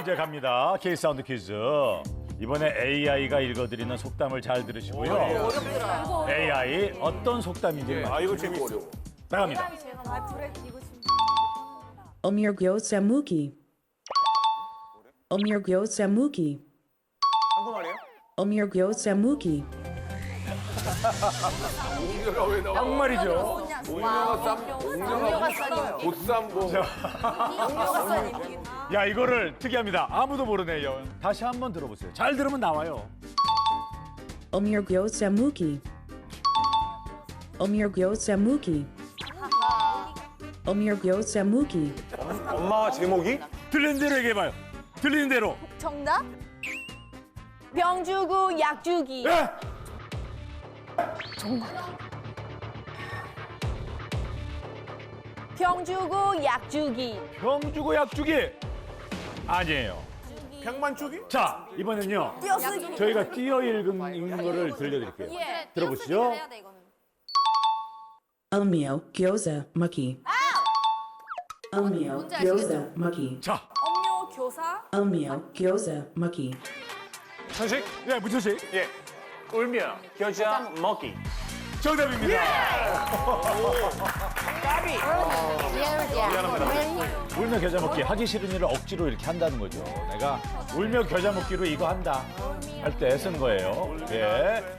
문제 갑니다. K사운드 퀴즈. 이번에 AI가 읽어드리는 속담을 잘 들으시고요. AI 어떤 속담인지 아 이거 재밌어. 나갑니다. 아, 불에 끼고 싶네. Omyergyoza mugi. Omyergyoza mugi. 한국말이에요? Omyergyoza mugi. 옹녀가 왜 나와? 정말이죠. 옹녀가 쌈, 옹녀가 싼 이름이긴 야 이거를 특이합니다. 아무도 모르네요. 다시 한번 들어보세요. 잘 들으면 나와요. Omyergyoza mugi. Omyergyoza mugi. Omyergyoza mugi. 엄마와 제목이? 들리는 대로 얘기해봐요. 들리는 대로. 정답? 병 주고 약 주기. 예? 병 주고 약 주기. 병 주고 약 주기. 아니에요. 평만 주기? 자 이번엔요. 띄어쓰기. 저희가 띄어 읽은, 거를 들려드릴게요. 예. 들어보시죠. Almio gyoza mugi. Almio gyoza. 자, 엄료 교사. Gyoza mugi. 천식? 네 문철 씨 예. 울며 겨자 먹기. 정답입니다. 울며 겨자 먹기 하기 싫은 일을 억지로 이렇게 한다는 거죠. 내가 울며 겨자 먹기로 이거 한다 할 때 쓰는 거예요. 예.